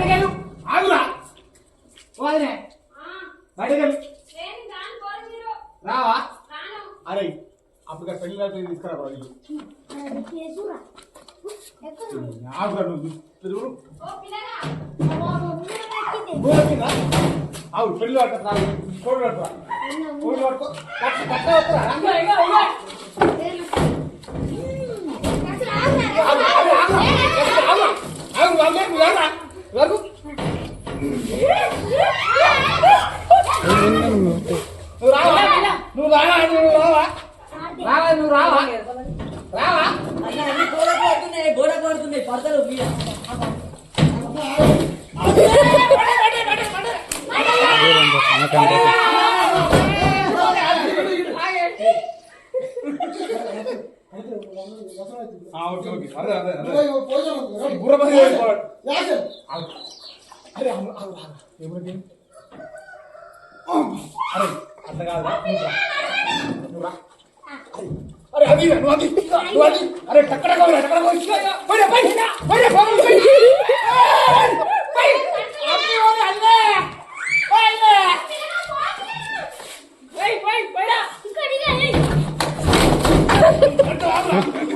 బయటకెళ్ళు. ఆగురా. వదిలే బయటకెళ్ళు. రావా? అరే అప్పుడు పెళ్ళి తీసుకురా ఆగురా నువ్వు. అవును పెళ్ళి పట్టరా కోడి పట్టరా కోడి పట్టుకో కట్ట కట్ట వస్తారా నువ్వు రావా. నువ్వు రావా నువ్వు రావా రావా నువ్వు రావా రావా గోడ పడుతున్నాయి గోడ పడుతున్నాయి పడతలు ఓకే ఓకే అదే అదే అదే బుర్ర పని చేసుకోవాలి ఆగు. అరే అమ్మ, ఆగు, ఆగు. అరే అట్లా కాదురా. నువ్వు రా. అరే అది నువ్వు అది నువ్వు అది. అరే టక్కడ కావాలి టక్కడ కావాలి పోయి పోయి పోయి పోయి. పోయి పోయి. అమ్మి ఓడి అల్లే పోయిలే పోయి పోయి పోయిరా. ఆ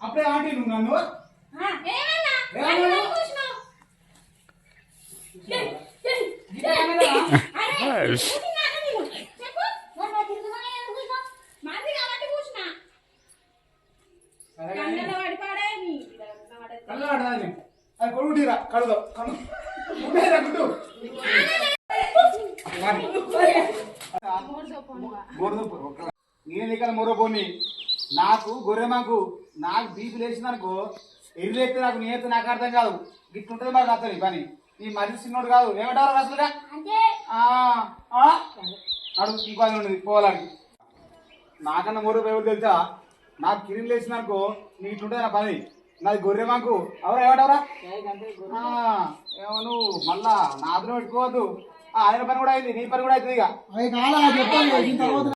అప్పుడే ఆంటీ నువ్వు నన్ను? అది కొడుకుటీరా కడదాం నేను ఇక్కడ మొరపోని నాకు గొర్రెమాకు నాకు బీపీ లేచిందనుకో ఎర్రెత్తే నాకు నేత నాకు అర్థం కాదు. గిట్టుంటది మాకు అతని పని. నీ మనిషి చిన్నోడు కాదు. ఏమంటారు అసలుగా? ఆ, ఆ? అడుగు ఇంకో ఉన్నది పోవాలని. నాకన్నా మూడు ఎవరు తెలుసా? నాకు కిరిన్ లేచిందనుకో నీ ఇట్లుంటుంది నా పని. నాది గొర్రె మాకు ఎవరు ఏమంటారా ఏమో నువ్వు మళ్ళా నా అదును పెట్టుకోవద్దు. ఆ, ఆయన పని కూడా అయింది నీ పని కూడా అవుతుంది ఇక.